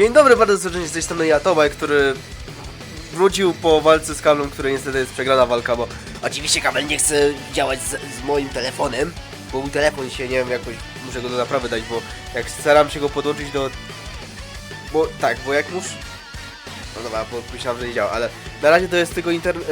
Dzień dobry, bardzo serdecznie z tej strony ja, Tobaj, który wrócił po walce z kablem, który niestety jest przegrana walka, bo oczywiście kabel nie chce działać z, z moim telefonem, bo mój telefon się, nie wiem, jakoś muszę go do naprawy dać, bo jak staram się go podłączyć do... Bo tak, bo jak muszę... No dobra, bo myślałem, że nie działa, ale na razie to jest tylko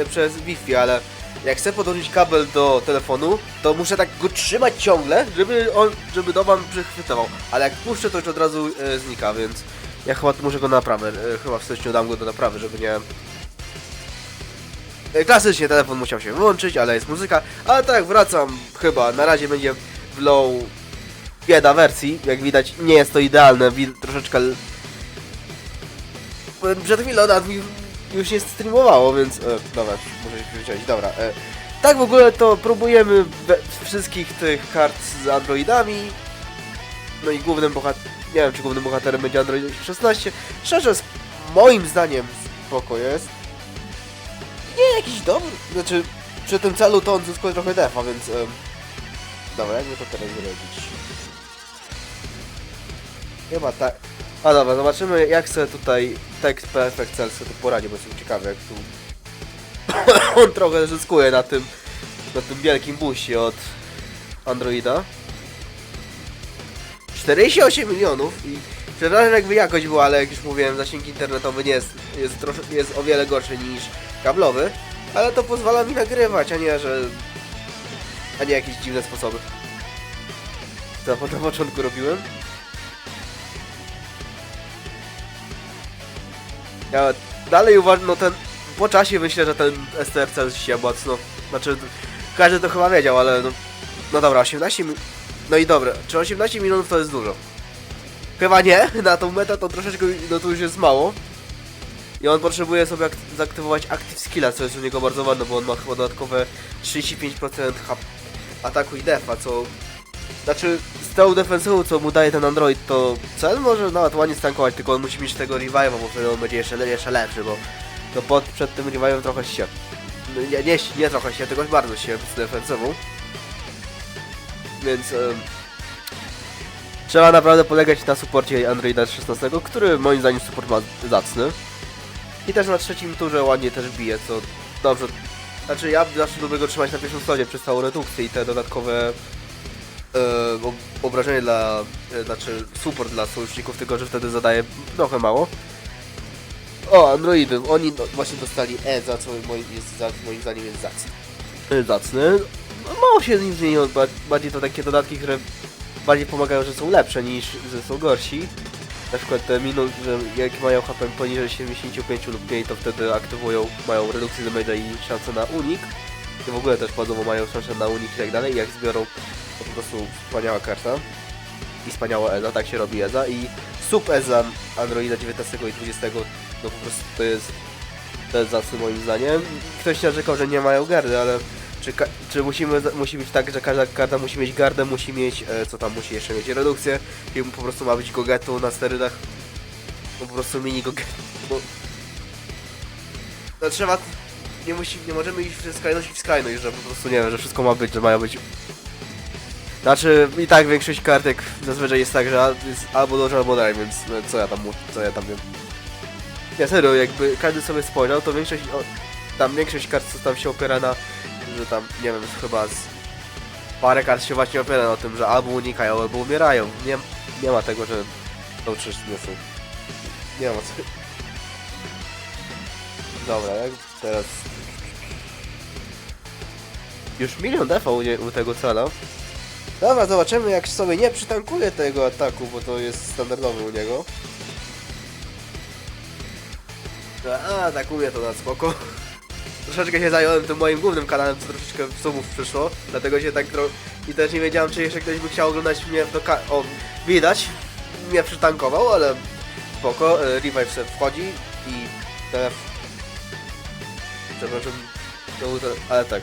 przez Wi-Fi, ale jak chcę podłączyć kabel do telefonu, to muszę tak go trzymać ciągle, żeby on, żeby doman przechwytywał. Ale jak puszczę, to już od razu e, znika, więc ja chyba tu muszę go na naprawę. E, chyba w styczniu dam go do naprawy, żeby nie... E, klasycznie telefon musiał się wyłączyć, ale jest muzyka. Ale tak, wracam chyba. Na razie będzie w low bieda wersji. Jak widać, nie jest to idealne. Troszeczkę... Przed chwilą nad mi już nie streamowało, więc... E, dobra, muszę się przyzwyczaić. Dobra. E, tak w ogóle to próbujemy wszystkich tych kart z Androidami. No i głównym bohaterem... Nie wiem, czy głównym bohaterem będzie Android 16. Szczerze, moim zdaniem spoko jest. Nie jakiś dobry. Znaczy, przy tym celu to on zyskuje trochę defa, więc... em, Dobra, jak my to teraz zrobić? Chyba tak. A dobra, zobaczymy jak sobie tutaj tekst PFX cel sobie poradzi, bo jestem ciekawy jak tu... on trochę zyskuje na tym... na tym wielkim busie od Androida. 48 milionów i przepraszam jakby jakość była, ale jak już mówiłem, zasięg internetowy nie jest, jest, trosze, jest o wiele gorszy niż kablowy, ale to pozwala mi nagrywać, a nie, że... a nie jakieś dziwne sposoby. Co po- na początku robiłem? Ja dalej uważam, no ten... po czasie myślę, że ten STRC się mocno, znaczy każdy to chyba wiedział, ale no... No dobra, 18 mi... No i dobra, czy 18 milionów to jest dużo? Chyba nie, na tą metę to troszeczkę, no to już jest mało. I on potrzebuje sobie ak zaaktywować Active Skilla, co jest u niego bardzo ważne, bo on ma chyba dodatkowe 35% hap ataku i defa, co... Znaczy, z tą defensywą, co mu daje ten Android, to cel może nawet ładnie stankować, tylko on musi mieć tego revive'a, bo wtedy on będzie jeszcze, jeszcze lepszy, bo to pod, przed tym revive'em trochę się... Nie, nie, nie trochę się, tylko bardzo się z defensywą. Więc... em, Trzeba naprawdę polegać na suporcie Androida 16, który moim zdaniem support ma zacny. I też na trzecim turze ładnie też bije, co dobrze. Znaczy ja zawsze lubię go trzymać na pierwszym slocie przez całą redukcję i te dodatkowe e, ob- obrażenie dla, e, znaczy support dla sojuszników, tylko że wtedy zadaje trochę mało. O, Androidy, oni no, właśnie dostali E, za co moim, jest, za, moim zdaniem jest zacny. E, Zacny. Mało się z nim zmieniło, ba- bardziej to takie dodatki, które bardziej pomagają, że są lepsze niż że są gorsi. Na przykład te minut, że jak mają HP poniżej 75 lub mniej, to wtedy aktywują, mają redukcję damage'a i szansę na unik. I w ogóle też bazowo mają szansę na unik i tak dalej. I jak zbiorą, to po prostu wspaniała karta. I wspaniała Eza, tak się robi Eza. I sub Eza Androida 19 i 20, no po prostu to jest, to jest zacny moim zdaniem. Ktoś narzekał, że nie mają gardy, ale czy, czy musimy, musi być tak, że każda karta musi mieć gardę, musi mieć, e, co tam musi jeszcze mieć, redukcję i po prostu ma być gogetu na sterydach, no po prostu mini gogetu, bo... No trzeba, nie musi, nie możemy iść w skrajność i w skrajność, że po prostu, nie wiem, że wszystko ma być, że mają być... Znaczy, i tak większość kartek zazwyczaj jest tak, że jest albo dobrze, albo daj, więc no, co ja tam, co ja tam wiem. Nie, serio, jakby każdy sobie spojrzał, to większość, o, tam większość kart, co tam się opiera na że tam, nie wiem, chyba z parę kart się właśnie opiera na tym, że albo unikają, albo umierają. Nie, nie ma tego, że to czyż nie są. Nie ma co. Dobra, jak teraz... Już milion defa u, nie, u tego cela. Dobra, zobaczymy jak sobie nie przytankuje tego ataku, bo to jest standardowy u niego. A, atakuje to na spoko troszeczkę się zająłem tym moim głównym kanałem, co troszeczkę subów przyszło, dlatego się tak tro... i też nie wiedziałem, czy jeszcze ktoś by chciał oglądać mnie w doka... O, widać, mnie przytankował, ale spoko, e, revive wchodzi i telef... Przepraszam, to ale tak,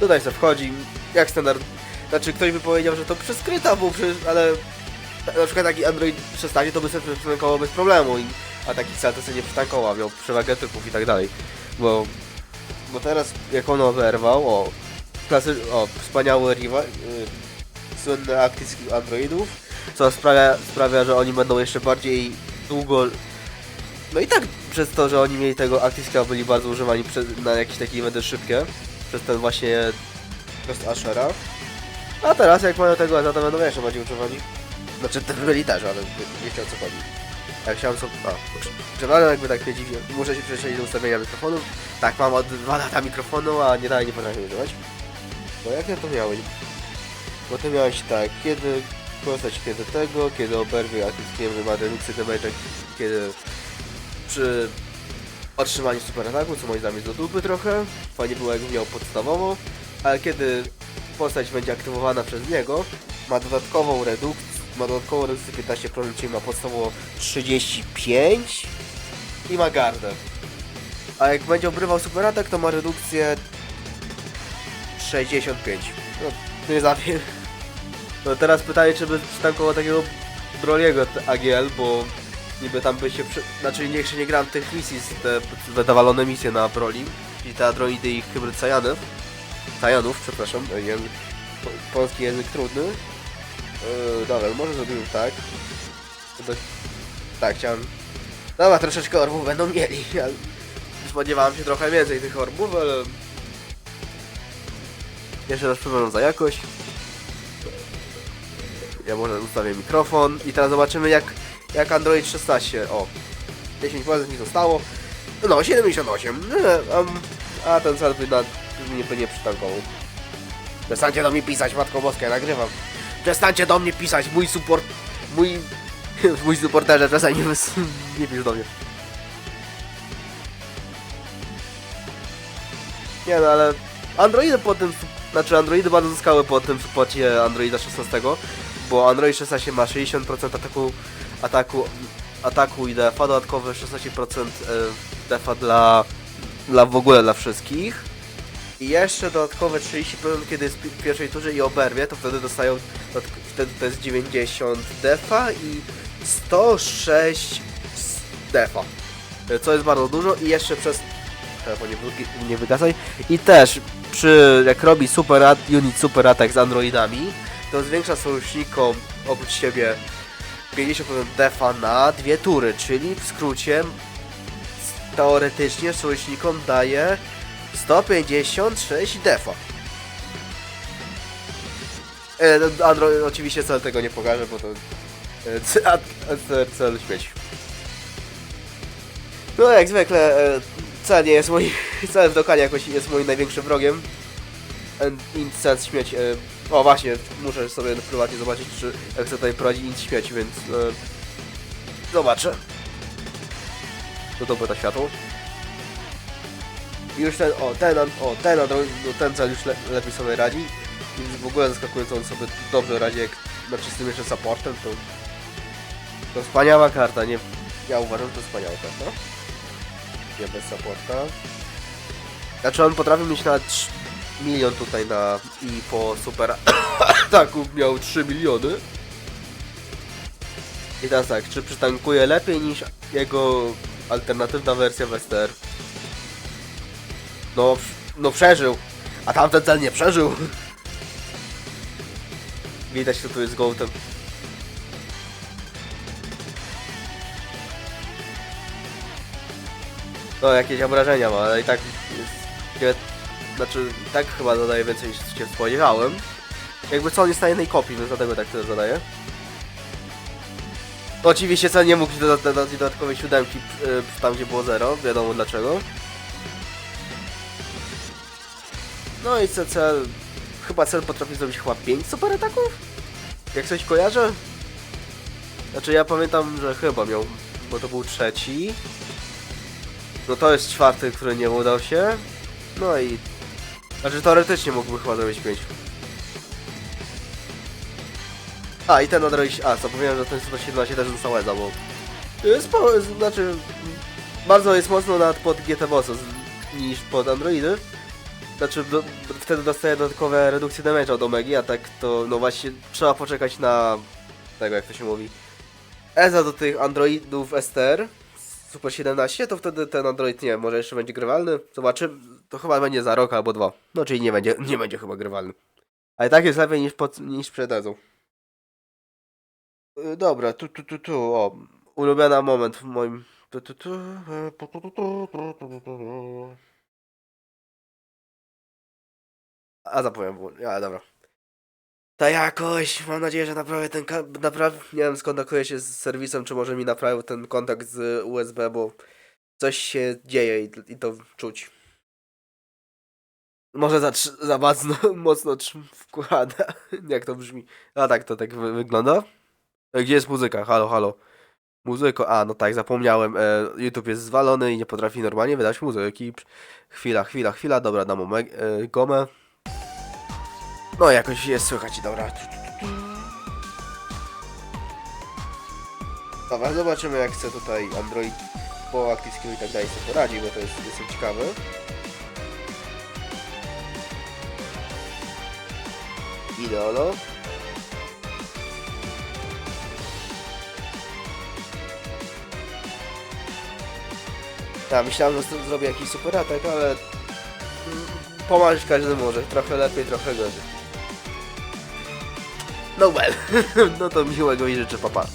tutaj sobie wchodzi, jak standard, znaczy ktoś by powiedział, że to przeskryta, bo przecież, ale na przykład taki Android 16 to by sobie przytankował bez problemu, i, a taki cel to sobie nie przytankował, miał przewagę typów i tak dalej, bo bo teraz jak on oberwał, o, klasy, o, wspaniały rival, y, słynny akcji Androidów, co sprawia, sprawia, że oni będą jeszcze bardziej długo No i tak przez to, że oni mieli tego Active byli bardzo używani przez, na jakieś takie eventy szybkie, przez ten właśnie Ghost Ashera. A teraz jak mają tego Eza, to będą jeszcze bardziej używani. Znaczy byli też, ale wiecie o co chodzi. Jak chciałem sobie... A, jakby tak mnie dziwnie. Muszę się przejść do ustawienia mikrofonu. Tak, mam od 2 lata mikrofonu, a nie dalej nie potrafię używać. Bo jak ja to miałeś? Bo ty miałeś tak, kiedy postać kiedy tego, kiedy oberwie że ma redukcję damage'a, kiedy przy otrzymaniu super ataku, co moim zdaniem jest do dupy trochę. Fajnie było jakby miał podstawowo, ale kiedy postać będzie aktywowana przez niego, ma dodatkową redukcję, ma dodatkową redukcję 15%, czyli ma podstawowo 35 i ma gardę. A jak będzie obrywał super atak, to ma redukcję 65. No, nie zabiję. No teraz pytanie, czy by przytankował takiego Broliego AGL, bo niby tam by się, przy... znaczy nie, jeszcze nie grałem tych misji, te wydawalone misje na Broli, czyli te androidy i hybryd Sajanów, Sajanów, przepraszam, polski język trudny. Yy, dobra, może zrobimy tak. Tak, chciałem... Dobra, troszeczkę orbów będą mieli, ale spodziewałem się trochę więcej tych orbów, ale... Jeszcze raz przepraszam za jakość. Ja może ustawię mikrofon i teraz zobaczymy jak, jak Android 16. O, 10% mi zostało. No, 78. E, um, a ten by, na, mnie nie przytankował. Przestańcie do mnie pisać, Matko Boska, ja nagrywam. Przestańcie do mnie pisać, mój support... Mój... mój supporterze, przestań nie, nie pisz do mnie. Nie no, ale Androidy po tym, znaczy Androidy bardzo zyskały po tym supporcie Androida 16, bo Android 16 ma 60% ataku, ataku, ataku i defa, dodatkowe 16% e, defa dla, dla w ogóle dla wszystkich. I jeszcze dodatkowe 30% kiedy jest w pierwszej turze i oberwie, to wtedy dostają, wtedy to jest 90 defa i 106 s- defa. E, Co jest bardzo dużo i jeszcze przez telefon nie, wy- nie wygasaj. I też przy jak robi super unit super attack z androidami, to zwiększa sojusznikom oprócz siebie 50% defa na dwie tury, czyli w skrócie teoretycznie sojusznikom daje 156 defa. E, no, oczywiście cel tego nie pokaże, bo to e, c- a- a- cel, śmieć. No jak zwykle e, cel nie jest mój, cel w dokanie jakoś jest moim największym wrogiem. E, cel śmieć. E, o właśnie, muszę sobie prywatnie zobaczyć, czy jak chcę tutaj prowadzić int śmieć, więc e, zobaczę. To dobre to światło. Już ten, o ten, o ten, Android- no, ten cel już le, lepiej sobie radzi. Więc w ogóle zaskakująco on sobie dobrze radzi, jak na czystym jeszcze supportem, to to wspaniała karta, nie, ja uważam, że to wspaniała karta. Nie bez supporta. Znaczy on potrafi mieć na 3 milion tutaj na i po super ataku miał 3 miliony. I teraz tak, czy przytankuje lepiej niż jego alternatywna wersja Wester? No, no przeżył, a tamten cel nie przeżył. Widać, kto tu jest gołtem. No, jakieś obrażenia ma, ale i tak jest... Znaczy, tak chyba zadaje więcej niż się spodziewałem. Jakby co, on jest na jednej kopii, więc dlatego tak tyle zadaje. Oczywiście cel nie mógł dodać dodać dodatkowej siódemki y, tam, gdzie było 0, wiadomo dlaczego. No i co cel... Chyba cel potrafi zrobić chyba 5 super ataków? Jak coś kojarzę? Znaczy ja pamiętam, że chyba miał, bo to był trzeci. No to jest czwarty, który nie udał się. No i... Znaczy teoretycznie mógłby chyba zrobić 5. A i ten Android... A, zapomniałem, że ten 117 też został EZA, bo... Jest po... Znaczy... Bardzo jest mocno nad pod GT Bossa niż pod Androidy. Znaczy do, wtedy dostaje dodatkowe redukcje damage od Omegi, a tak to no właśnie trzeba poczekać na tego jak to się mówi. EZA do tych Androidów STR Super 17, to wtedy ten Android nie wiem, może jeszcze będzie grywalny. Zobaczymy. To chyba będzie za rok albo dwa. No czyli nie będzie, nie będzie chyba grywalny. Ale tak jest lepiej niż, pod, niż przed Ezą. Yy, Dobra, tu, tu, tu, tu, o. Ulubiony moment w moim Tu, tu, tu, e, pu, pu, pu, pu, pu, pu, A zapowiem, bo... A, dobra. Ta jakoś, mam nadzieję, że naprawię ten naprawdę Nie wiem skąd kontaktuje się z serwisem, czy może mi naprawił ten kontakt z USB, bo coś się dzieje i, i to czuć. Może za, za mocno, mocno wkłada. Jak to brzmi? A tak to tak wy- wygląda. E, Gdzie jest muzyka? Halo, halo. Muzyko, a no tak, zapomniałem. E, YouTube jest zwalony i nie potrafi normalnie wydać muzyki. Chwila, chwila, chwila. Dobra, dam e, gomę. No, jakoś jest słychać, dobra. Dobra, zobaczymy jak chce tutaj Android po aktywiskiu i tak dalej sobie poradzi, bo to jest jestem ciekawy. Ideolo. Ja myślałem, że zrobię jakiś super atak, ale pomarzyć każdy może. Trochę lepiej, trochę gorzej. No well. no to miłego i życzę papa.